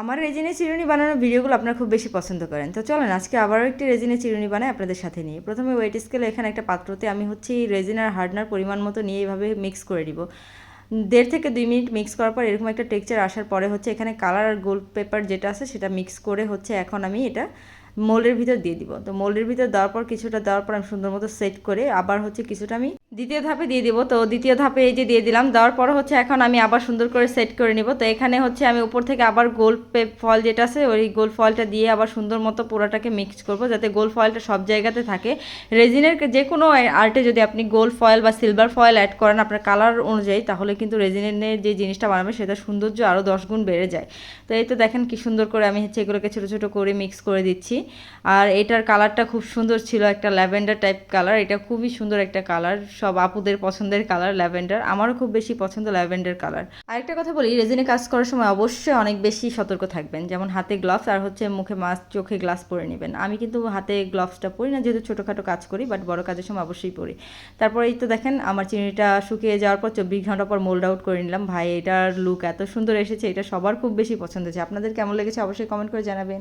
আমার রেজিনে চিরুনি বানানোর ভিডিওগুলো আপনারা খুব বেশি পছন্দ করেন। তো চলেন, আজকে আবারও একটি রেজিনে চিরুনি বানাই আপনাদের সাথে নিয়ে। প্রথমে ওয়েট স্কেলে এখানে একটা পাত্রতে আমি হচ্ছে রেজিন আর হার্ডনার পরিমাণ মতো নিয়ে এইভাবে মিক্স করে দিব দেড় থেকে দুই মিনিট মিক্স করার পর এরকম একটা টেক্সচার আসার পরে হচ্ছে এখানে কালার আর গোল্ড পেপার যেটা আছে সেটা মিক্স করে হচ্ছে এখন আমি এটা মোল্ডের ভিতর দিয়ে দিব। তো মোল্ডের ভিতর দেওয়ার পর কিছুটা দেওয়ার পর আমি সুন্দর মতো সেট করে আবার হচ্ছে কিছুটা আমি দ্বিতীয় ধাপে দিয়ে দিব। তো দ্বিতীয় ধাপে এই যে দিয়ে দিলাম, দেওয়ার পর হচ্ছে এখন আমি আবার সুন্দর করে সেট করে নিব। তো এখানে হচ্ছে আমি উপর থেকে আবার গোল ফল যেটা আছে, ওই গোল ফলটা দিয়ে আবার সুন্দর মতো পুরোটাকে মিক্স করব যাতে গোল ফয়েলটা সব জায়গাতে থাকে। রেজিনের যে কোনো আর্টে যদি আপনি গোল্ড ফয়েল বা সিলভার ফয়েল অ্যাড করেন আপনার কালার অনুযায়ী, তাহলে কিন্তু রেজিনের যে জিনিসটা বানাবে সেটা সৌন্দর্য আরও দশ গুণ বেড়ে যায়। তো এই তো দেখেন কি সুন্দর করে আমি হচ্ছে এগুলোকে ছোটো ছোটো করে মিক্স করে দিচ্ছি। আর এটার কালারটা খুব সুন্দর ছিল, একটা ল্যাভেন্ডার টাইপ কালার এটা খুবই সুন্দর একটা কালার সব আপুদের পছন্দের কালার ল্যাভেন্ডার। আমারও খুব বেশি পছন্দ ল্যাভেন্ডার কালার আরেকটা কথা বলি রেজিনে কাজ করার সময় অবশ্যই অনেক বেশি সতর্ক থাকবেন, যেমন হাতে গ্লাভস আর হচ্ছে মুখে মাস্ক চোখে গ্লাস পরে নেবেন। আমি কিন্তু হাতে গ্লাভসটা পরি না, যেহেতু ছোটোখাটো কাজ করি বাট বড় কাজের সময় অবশ্যই পরি। তারপরে এই তো দেখেন, আমার চিনিটা শুকিয়ে যাওয়ার পর চব্বিশ ঘণ্টা পর মোল্ড আউট করে নিলাম। ভাই, এটার লুক এত সুন্দর এসেছে, এটা সবার খুব বেশি পছন্দ হয়েছে। আপনাদের কেমন লেগেছে অবশ্যই কমেন্ট করে জানাবেন।